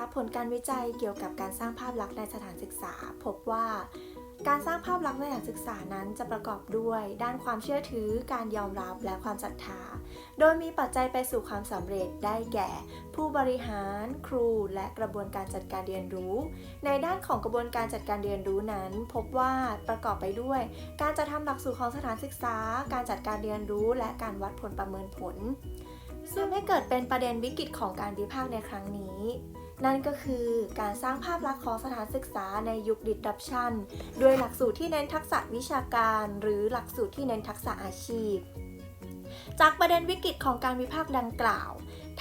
าผลการวิจัยเกี่ยวกับการสร้างภาพลักษณ์ในสถานศึกษา พบว่าการสร้างภาพลักษณ์ในสถานศึกษานั้นจะประกอบด้วย ด้านความเชื่อถือ การยอมรับและความศรัทธา โดยมีปัจจัยไปสู่ความสำเร็จได้แก่ ผู้บริหาร ครู และกระบวนการจัดการเรียนรู้ ในด้านของกระบวนการจัดการเรียนรู้นั้น พบว่าประกอบไปด้วย การจัดทำหลักสูตรของสถานศึกษา การจัดการเรียนรู้ และการวัดผลประเมินผลซึ่งให้เกิดเป็นประเด็นวิกฤตของการวิพากษ์ในครั้งนี้ นั่นก็คือการสร้างภาพลักษณ์ของสถานศึกษาในยุคดิดับชันด้วยหลักสูตรที่เน้นทักษะวิชาการ หรือหลักสูตรที่เน้นทักษะอาชีพ จากประเด็นวิกฤตของการวิพากษ์ดังกล่าว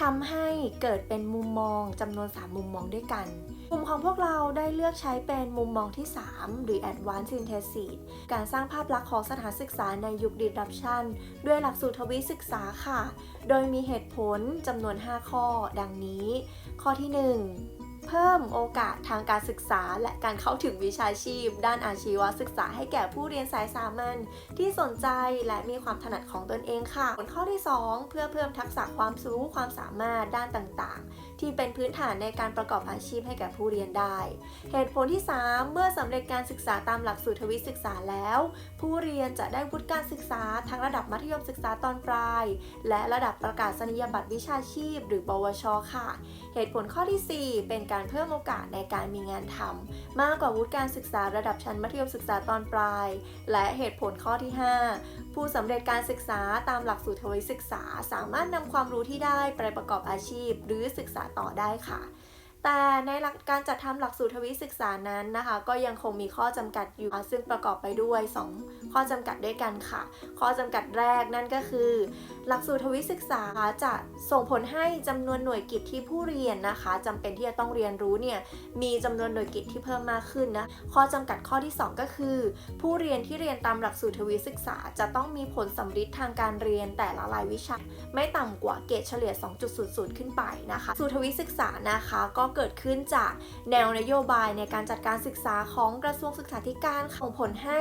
ทำให้เกิดเป็นมุมมองจำนวน 3 มุมมองด้วยกัน มุมของพวกเราได้เลือกใช้เป็นมุมมองที่ 3 หรือ Advanced Synthesis การสร้างภาพลักษณ์ของสถานศึกษาในยุค disruption ด้วยหลักสูตรทวิศึกษาค่ะ โดยมีเหตุผลจำนวน 5 ข้อ ดังนี้ ข้อที่ 1 เพิ่มโอกาสทางการศึกษา และการเข้าถึงวิชาชีพ ด้านอาชีวศึกษาให้แก่ผู้เรียนสายสามัญที่สนใจและมีความถนัดของตนเองค่ะผลข้อที่ 2 เพื่อเพิ่มทักษะความรู้ความสามารถด้านต่างๆ ที่เป็นพื้นฐานในการประกอบอาชีพให้แก่ผู้เรียนได้ เหตุผลที่ 3 เมื่อสำเร็จการศึกษาตามหลักสูตรทวิศึกษาแล้ว ผู้เรียนจะได้วุฒิการศึกษาทั้งระดับมัธยมศึกษาตอนปลาย และระดับประกาศนียบัตรวิชาชีพ หรือ ปวช ค่ะ เหตุผลข้อที่ 4 เป็นการเพิ่มโอกาสในการมีงานทำมากกว่าวุฒิการศึกษาระดับชั้นมัธยมศึกษาตอนปลาย และเหตุผลข้อที่ 5 ผู้สำเร็จการศึกษาตามหลักสูตรทวิศึกษา สามารถนำความรู้ที่ได้ไปประกอบอาชีพ หรือศึกษาต่อได้ค่ะ แต่ในหลักการจัดทำหลักสูตรทวิศึกษานั้นนะคะ ก็ยังคงมีข้อจำกัดอยู่ ซึ่งประกอบไปด้วย 2 ข้อจำกัดด้วยกันค่ะ ข้อจำกัดแรกนั่นก็คือ หลักสูตรทวิศึกษาจะส่งผลให้จำนวนหน่วยกิจที่ผู้เรียนนะคะจำเป็นที่จะต้องเรียนรู้เนี่ยมีจำนวนหน่วยกิจที่เพิ่มมากขึ้นนะข้อจำกัดข้อที่ 2 ก็คือ ผู้เรียนที่เรียนตามหลักสูตรทวิศึกษา จะต้องมีผลสำฤทธิ์ทางการเรียนแต่ละรายวิชา ไม่ต่ำกว่าเกรดเฉลี่ย 2.00 ขึ้นไปนะคะ สูตรทวิศึกษานะคะก็เกิดขึ้นจากแนวนโยบายในการจัดการศึกษาของกระทรวงศึกษาธิการส่งผลให้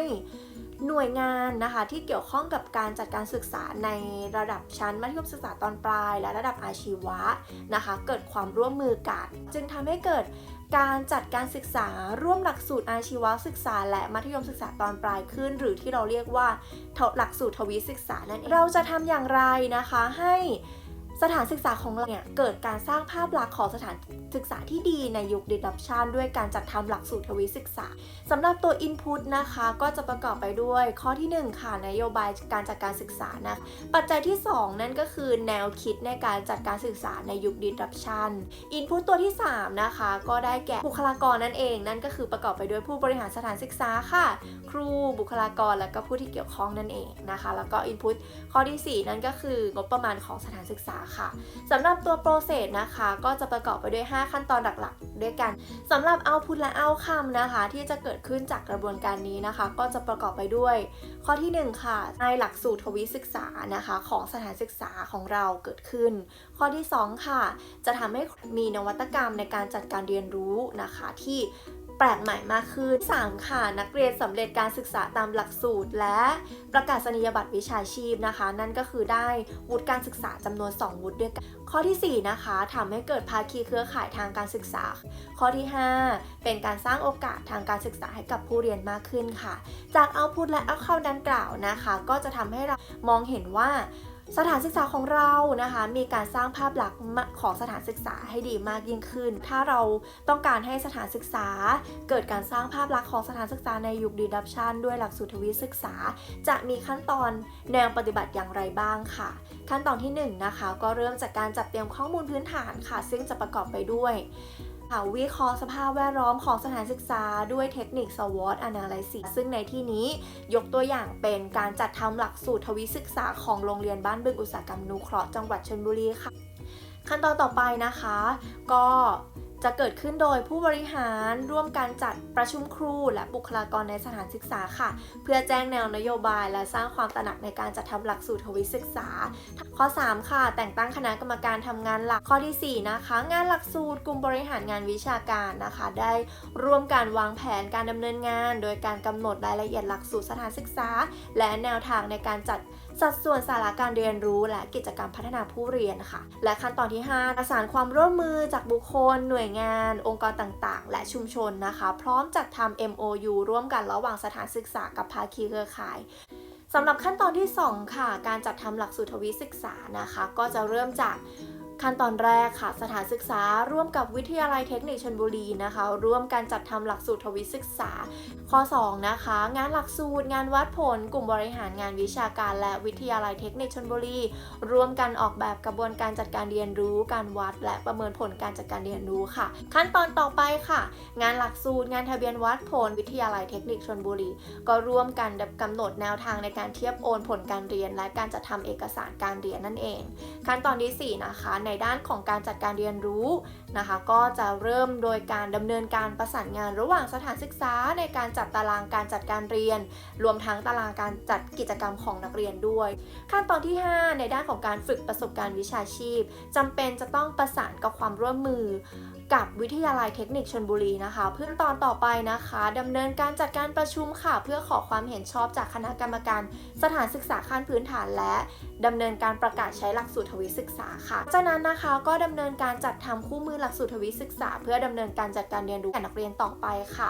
หน่วยงานนะคะที่เกี่ยวข้องกับการจัดการศึกษาในระดับชั้นมัธยมศึกษาตอนปลาย และระดับอาชีวะนะคะ เกิดความร่วมมือกัน จึงทำให้เกิดการจัดการศึกษาร่วมหลักสูตรอาชีวศึกษา และมัธยมศึกษาตอนปลายขึ้น หรือที่เราเรียกว่าหลักสูตรทวีศึกษานั่นเองเราจะทำอย่างไรนะคะให้ สถานศึกษาของเราเนี่ยเกิดการสร้างภาพลักษณ์ของสถานศึกษาที่ดีในยุค disruption ด้วยการจัดทำหลักสูตรทวีศึกษาสำหรับตัว Input นะคะก็จะประกอบไปด้วยข้อที่ 1 ค่ะนโยบายการจัดการศึกษานะปัจจัยที่ 2 นั่นก็คือแนวคิดในการจัดการศึกษาในยุค disruption Input ตัวที่ 3 นะคะ ก็ได้แก่บุคลากรนั่นเอง นั่นก็คือประกอบไปด้วยผู้บริหารสถานศึกษาค่ะ ครูบุคลากรและก็ผู้ที่เกี่ยวข้องนั่นเองนะคะ แล้วก็ Input ข้อที่ 4 นั่นก็คืองบประมาณของสถานศึกษาค่ะสำหรับตัว process นะคะ ก็จะประกอบไปด้วย 5 ขั้นตอนหลักๆ ด้วยกันสำหรับ output และ outcome นะคะ ที่จะเกิดขึ้นจากกระบวนการนี้นะคะ ก็จะประกอบไปด้วย ข้อที่ 1 ค่ะในหลักสูตรทวิศึกษานะคะ ของสถานศึกษาของเราเกิดขึ้น ข้อที่ 2 ค่ะ จะทำให้มีนวัตกรรมในการจัดการเรียนรู้นะคะที่ แปลกใหม่มากขึ้น 3 ค่ะ นักเรียนสำเร็จการศึกษาตามหลักสูตร และประกาศนียบัตรวิชาชีพนะคะ นั่นก็คือได้วุฒิการศึกษาจำนวน 2 วุฒิด้วยกัน ข้อทีสี่4 นะคะทำให้เกิดภาคีเครือข่ายทางการศึกษา ข้อที่ 5 เป็นการสร้างโอกาสทางการศึกษาให้กับผู้เรียนมากขึ้นค่ะ จากเอาพุทและเอาเข้าดังกล่าวนะคะ ก็จะทำให้เรามองเห็นว่า สถานศึกษาของเรานะคะ มีการสร้างภาพลักษณ์ของสถานศึกษาให้ดีมากยิ่งขึ้น ถ้าเราต้องการให้สถานศึกษา เกิดการสร้างภาพลักษณ์ของสถานศึกษาในยุคดีดับชันด้วยหลักสูตรทวิศึกษา จะมีขั้นตอนแนวปฏิบัติอย่างไรบ้างค่ะ ขั้นตอนที่1นงนะคะก็เริ่มจากการจัดเตรียมข้อมูลพื้นฐานค่ะ ซึ่งจะประกอบไปด้วย ค่ะวิเคราะห์สภาพแวดล้อมของสถานศึกษาด้วยเทคนิค SWOT Analysis ซึ่งในที่นี้ยกตัวอย่างเป็นการจัดทำหลักสูตรทวิศึกษาของโรงเรียนบ้านบึงอุตสาหกรรมนุเคราะห์จังหวัดชลบุรีค่ะ ขั้นตอนต่อไปนะคะ ก็ จะเกิดขึ้นโดยผู้บริหารร่วมการจัดประชุมครู และบุคลากรในสถานศึกษาค่ะ เพื่อแจ้งแนวนโยบาย และสร้างความตระหนักในการจัดทำหลักสูตรทวิศึกษา ข้อ 3 ค่ะ แต่งตั้งคณะกรรมการทำงานหลักข้อทีสี่ 4 นะคะ งานหลักสูตรกลุ่มบริหารงานวิชาการนะคะ ได้ร่วมการวางแผนการดำเนินงาน โดยการกำหนดรายละเอียดหลักสูตรสถานศึกษา และแนวทางในการจัด สัดส่วนสาระการเรียนรู้และกิจกรรมพัฒนาผู้เรียนค่ะ และขั้นตอนที่ 5 ประสานความร่วมมือจากบุคคล หน่วยงาน องค์กรต่างๆ และชุมชนนะคะ พร้อมจัดทำ MOU ร่วมกันระหว่างสถานศึกษากับภาคีเครือข่ายสำหรับขั้นตอนที่ 2 ค่ะ การจัดทำหลักสูตรทวิศึกษานะคะ ก็จะเริ่มจาก ขั้นตอนแรกค่ะ สถานศึกษาร่วมกับวิทยาลัยเทคนิคชลบุรีนะคะ ร่วมกันจัดทำหลักสูตรทวิศึกษา ข้อ 2 นะคะ งานหลักสูตร งานวัดผล กลุ่มบริหารงานวิชาการ และวิทยาลัยเทคนิคชลบุรี ร่วมกันออกแบบกระบวนการจัดการเรียนรู้ การวัด และประเมินผลการจัดการเรียนรู้ค่ะ ขั้นตอนต่อไปค่ะ งานหลักสูตร งานทะเบียนวัดผล วิทยาลัยเทคนิคชลบุรี ก็ร่วมกันกำหนดแนวทางในการเทียบโอนผลการเรียน และการจัดทำเอกสารการเรียนนั่นเอง ขั้นตอนที่ 4 นะคะในด้านของการจัดการเรียนรู้นะคะ ก็จะเริ่มโดยการดำเนินการประสานงานระหว่างสถานศึกษาในการจัดตารางการจัดการเรียน รวมทั้งตารางการจัดกิจกรรมของนักเรียนด้วย ขั้นตอนที่ 5 ในด้านของการฝึกประสบการณ์วิชาชีพจำเป็นจะต้องประสานกับความร่วมมือกับวิทยาลัยเทคนิคชลบุรีนะคะ เพื่อตอนต่อไปนะคะดำเนินการจัดการประชุมค่ะ เพื่อขอความเห็นชอบจากคณะกรรมการ สถานศึกษาขั้นพื้นฐานและดำเนินการประกาศใช้หลักสูตรทวิศึกษาค่ะ จากนั้นนะคะก็ดำเนินการจัดทำคู่มือหลักสูตรทวิศึกษา เพื่อดำเนินการจัดการเรียนรู้แก่นักเรียนต่อไปค่ะ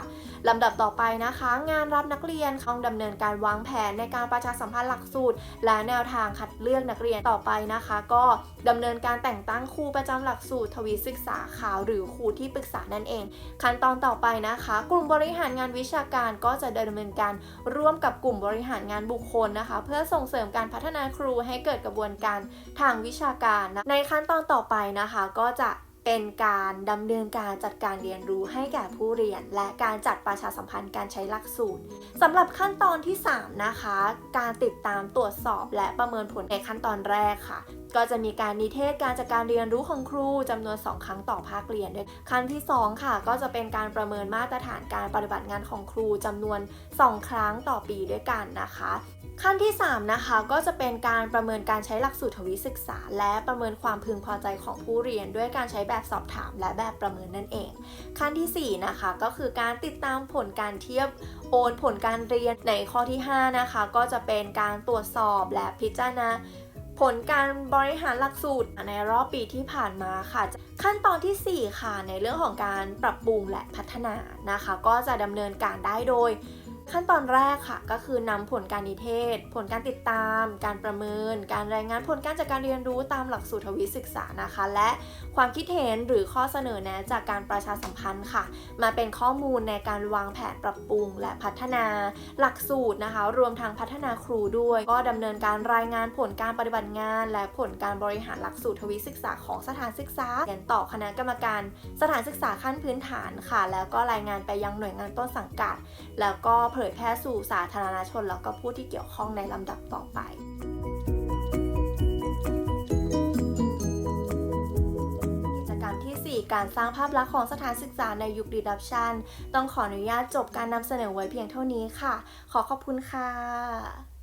ลำดับต่อไปนะคะ งานรับนักเรียนต้องดำเนินการวางแผนในการประชาสัมพันธ์หลักสูตร และแนวทางคัดเลือกนักเรียนต่อไปนะคะ ก็ดำเนินการแต่งตั้งครูประจำหลักสูตรทวีศึกษาขาวหรือครูที่ปรึกษานั่นเอง ขั้นตอนต่อไปนะคะ กลุ่มบริหารงานวิชาการก็จะดำเนินการร่วมกับกลุ่มบริหารงานบุคคลนะคะ เพื่อส่งเสริมการพัฒนาครูให้เกิดกระบวนการทางวิชาการนะในขั้นตอนต่อไปนะคะ ก็จะเป็นการดำเนินการจัดการเรียนรู้ให้แก่ผู้เรียน และการจัดประชาสัมพันธ์การใช้หลักสูตรสำหรับขั้นตอนที่ 3 นะคะ การติดตามตรวจสอบและประเมินผลในขั้นตอนแรกค่ะ ก็จะมีการนิเทศการจัดการเรียนรู้ของครูจำนวน 2 ครั้งต่อภาคเรียนด้วยขั้นที่ 2 ค่ะ ก็จะเป็นการประเมินมาตรฐานการปฏิบัติงานของครูจำนวน 2 ครั้งต่อปีด้วยกันนะคะ ขั้นที่ 3 นะคะก็จะเป็นการประเมินการใช้หลักสูตรทวิศึกษา และประเมินความพึงพอใจของผู้เรียน ด้วยการใช้แบบสอบถามและแบบประเมินนั่นเอง ขั้นทีสี่4 นะคะ ก็คือการติดตามผลการเทียบโอนผลการเรียนในข้อที่ 5 นะคะ ก็จะเป็นการตรวจสอบและพิจารณา ผลการบริหารหลักสูตรในรอบปีที่ผ่านมาค่ะ ขั้นตอนทีสี่ 4 ค่ะ ในเรื่องของการปรับปรุงและพัฒนานะคะ ก็จะดำเนินการได้โดย ขั้นตอนแรกค่ะก็คือนำผลการนิเทศ ผลการติดตาม การประเมิน การรายงานผลการจัดการเรียนรู้ตามหลักสูตรทวิศึกษานะคะ และความคิดเห็นหรือข้อเสนอแนะจากการประชาสัมพันธ์ค่ะ มาเป็นข้อมูลในการวางแผนปรับปรุง และพัฒนาหลักสูตรนะคะ รวมทั้งพัฒนาครูด้วย ก็ดำเนินการรายงานผลการปฏิบัติงาน และผลการบริหารหลักสูตรทวิศึกษาของสถานศึกษาเรียนต่อคณะกรรมการ สถานศึกษาขั้นพื้นฐานค่ะ แล้วก็รายงานไปยังหน่วยงานต้นสังกัด แล้วก็เผยแพร่สู่สาธารณชน แล้วก็ผู้ที่เกี่ยวข้องในลำดับต่อไปกิจกรรมทีสี่4การสร้างภาพลักษณ์ของสถานศึกษาในยุคดีดับชัน ต้องขออนุญาตจบการนำเสนอไว้เพียงเท่านี้ค่ะ ขอขอบคุณค่ะ